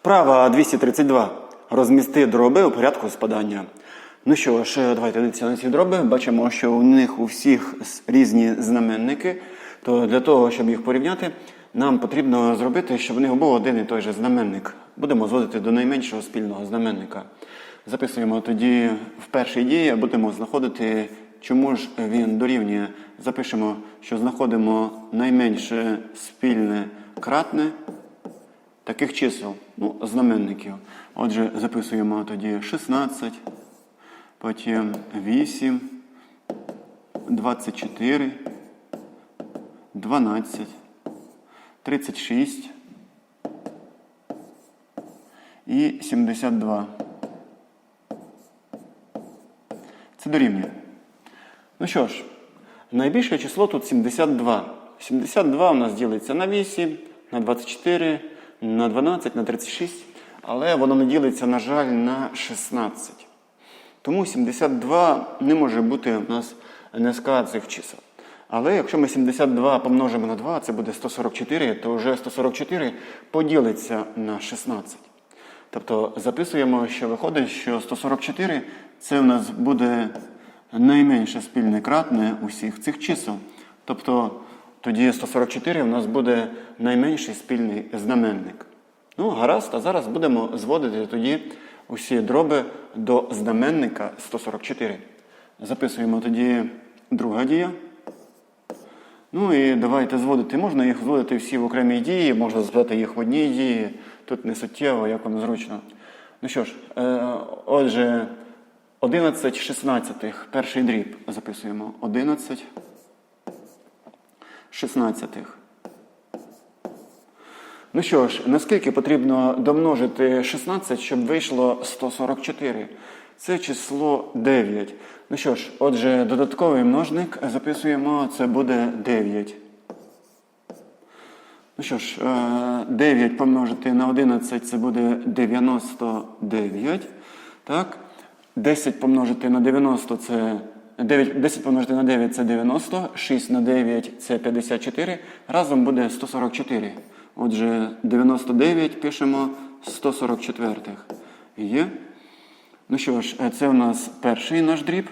Вправа 232. Розмісти дроби у порядку спадання. Ну що ж, давайте дивитися на ці дроби. Бачимо, що у них у всіх різні знаменники. То для того, щоб їх порівняти, нам потрібно зробити, щоб в них був один і той же знаменник. Будемо зводити до найменшого спільного знаменника. Записуємо тоді в першій дії, будемо знаходити, чому ж він дорівнює. Запишемо, що знаходимо найменше спільне кратне таких чисел, ну, знаменників. Отже, записуємо тоді 16, потім 8, 24, 12, 36 і 72. Це дорівнює. Ну що ж, найбільше число тут 72. 72 у нас ділиться на 8, на 24, на 12, на 36, але воно не ділиться, на жаль, на 16. Тому 72 не може бути у нас низка цих чисел. Але якщо ми 72 помножимо на 2, це буде 144, то вже 144 поділиться на 16. Тобто записуємо, що виходить, що 144 це у нас буде найменше спільне кратне усіх цих чисел. Тобто тоді 144 у нас буде найменший спільний знаменник. Ну, гаразд, а зараз будемо зводити тоді усі дроби до знаменника 144. Записуємо тоді друга дія. Ну і давайте зводити. Можна їх зводити всі в окремій дії, можна зводити їх в одній дії. Тут не суттєво, як вам зручно. Ну що ж, е, отже, 11 шістнадцятих, перший дріб записуємо. 11 шістнадцятих. Ну що ж, наскільки потрібно домножити 16, щоб вийшло 144? Це число 9. Ну що ж, отже, додатковий множник записуємо, це буде 9. Ну що ж, е, 9 помножити на 11 це буде 99. Так? 10 помножити на 90 це 9, 10 помножити на 9 це 90, 6 на 9 це 54. Разом буде 144. Отже, 99 пишемо 144. Є. Ну що ж, е, це у нас перший наш дріб.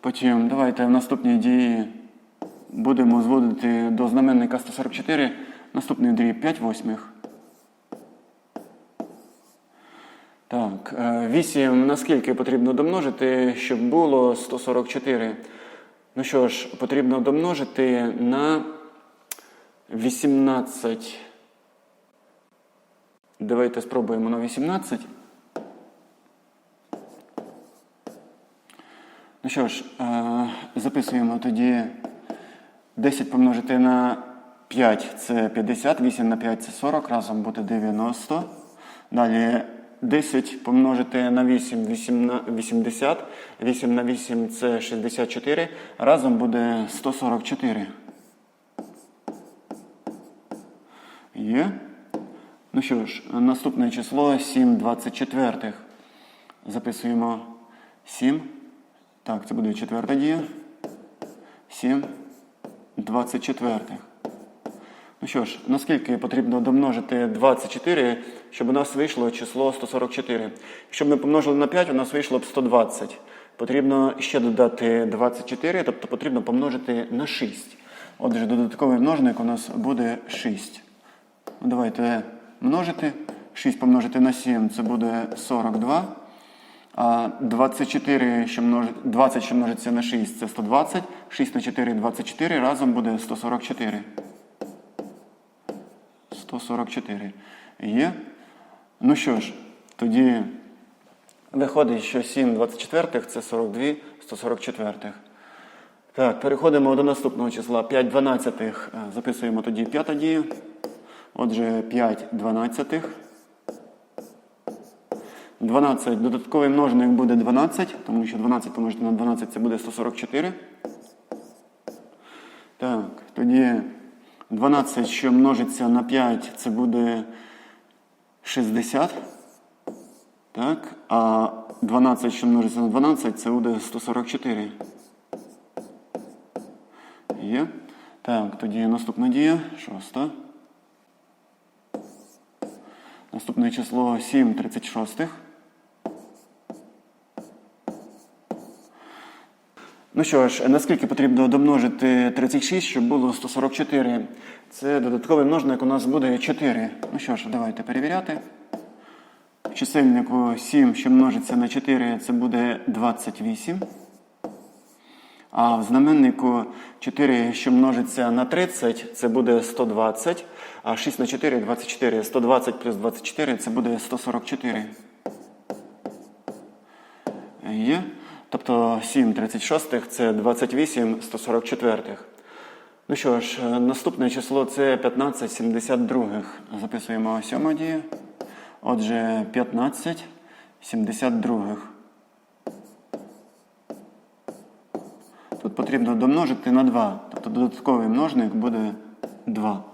Потім давайте в наступній дії будемо зводити до знаменника 144 наступний дріб 5 восьмих. Так, 8 наскільки потрібно домножити, щоб було 144? Ну що ж, потрібно домножити на 18. Давайте спробуємо на 18. Ну що ж, е, записуємо тоді 10 помножити на 5 це 50, 8 на 5 це 40, разом буде 90. Далі 10 помножити на 8, 8 на 80, 8 на 8 це 64, разом буде 144. Є. Ну що ж, наступне число 7 24. Записуємо 7. Так, це буде четверта дія. 7 24. Ну що ж, наскільки потрібно домножити 24, щоб у нас вийшло число 144? Якщо б ми помножили на 5, у нас вийшло б 120. Потрібно ще додати 24, тобто потрібно помножити на 6. Отже, додатковий множник у нас буде 6. Ну, давайте множити. 6 помножити на 7 це буде 42. А 24, що множ... 20, що множиться на 6, це 120. 6 на 4 – 24. Разом буде 144. 144. Є. Ну що ж, тоді виходить, що 7 24 це 42 144. Так, переходимо до наступного числа. 5 дванадцятих. Е, Записуємо тоді п'ята дія. Отже, 5 дванадцятих. 12. Додатковий множник буде 12, тому що 12 помножити на 12 це буде 144. Так, тоді 12, що множиться на 5, це буде 60. Так, а 12, що множиться на 12, це буде 144. Є. Так, тоді наступна дія, шоста. Наступне число 7 36. Ну що ж, наскільки потрібно домножити 36, щоб було 144? Це додатковий множник у нас буде 4. Ну що ж, давайте перевіряти. В чисельнику 7, що множиться на 4, це буде 28. А в знаменнику 4, що множиться на 30, це буде 120. А 6 на 4 24. 120 плюс 24 це буде 144. Є. Тобто 7 36 це 28 144. Ну що ж, е, наступне число це 15 72. Записуємо сьому дію. Отже, 15 72. Тут потрібно домножити на 2. Тобто додатковий множник буде 2.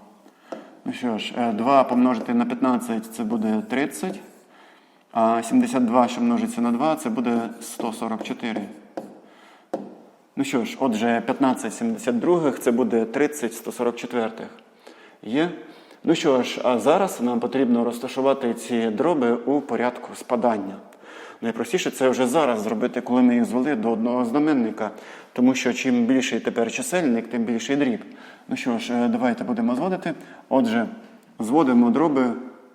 Ну що ж, е, 2 помножити на 15 це буде 30. А 72, що множиться на 2, це буде 144. Ну що ж, отже, 15 72 це буде 30 144. Є? Ну що ж, а зараз нам потрібно розташувати ці дроби у порядку спадання. Найпростіше це вже зараз зробити, коли ми їх звели до одного знаменника. Тому що чим більший тепер чисельник, тим більший дріб. Ну що ж, е, давайте будемо зводити. Отже, зводимо дроби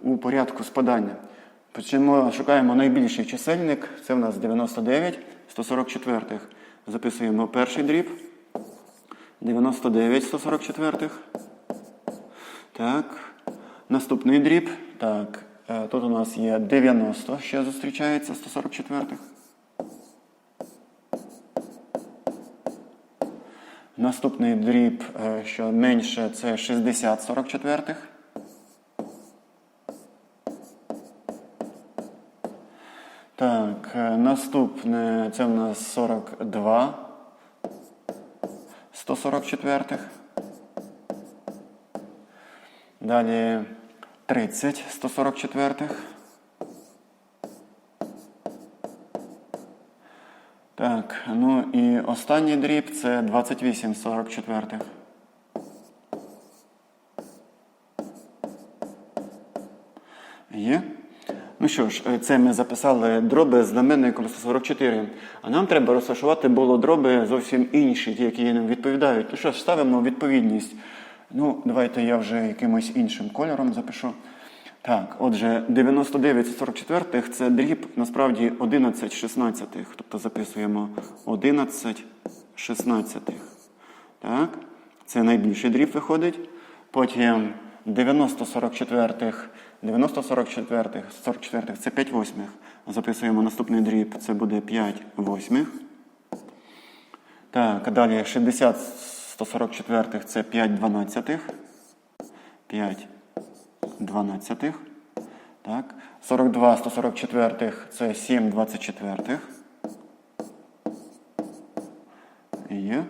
у порядку спадання. Почнемо, шукаємо найбільший чисельник. Це в нас 99 144. Записуємо перший дріб. 99 144. Так. Наступний дріб. Так. е, Тут у нас є 90, ще зустрічається 144. Наступний дріб, е, що менше, це 60 44. Так, е, наступне це в нас 42 144. Далі 30 144. Так, ну і останній дріб це 28 44. Є? Ну що ж, е, це ми записали дроби з знаменником 144. А нам треба розташувати було дроби зовсім інші, ті, які нам відповідають. Ну що ж, ставимо відповідність. Ну, давайте я вже якимось іншим кольором запишу. Так, отже, 99 44 це дріб насправді 11 16. Тобто записуємо 11 16. Так, це найбільший дріб виходить. Потім 90 44 90 44 44 це 5 восьмих. Записуємо наступний дріб, це буде 5 восьмих. Так, далі 60 144 це 5 дванадцятих. 5 дванадцятих. Так. 42 144 це 7 24. Є.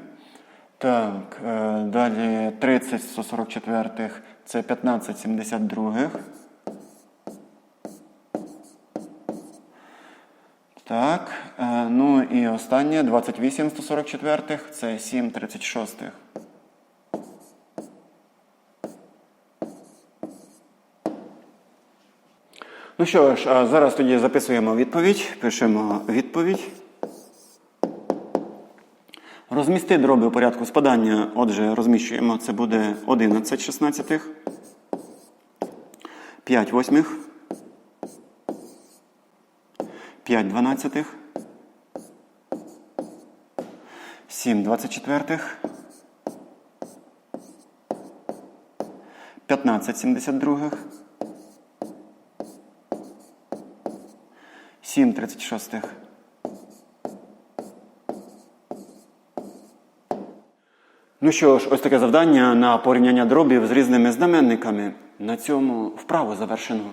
Так, е, далі 30 144 це 15 72. Так, е, ну і останнє 28 144 це 7 36. Ну що ж, зараз тоді записуємо відповідь. Пишемо відповідь. Розмісти дроби у порядку спадання. Отже, розміщуємо. Це буде 11 шістнадцятих, 5 восьмих, 5 дванадцятих, 7 двадцять четвертих, 15 сімдесят других, 7 тридцять шостих. Ну що ж, ось таке завдання на порівняння дробів з різними знаменниками. На цьому вправо завершено.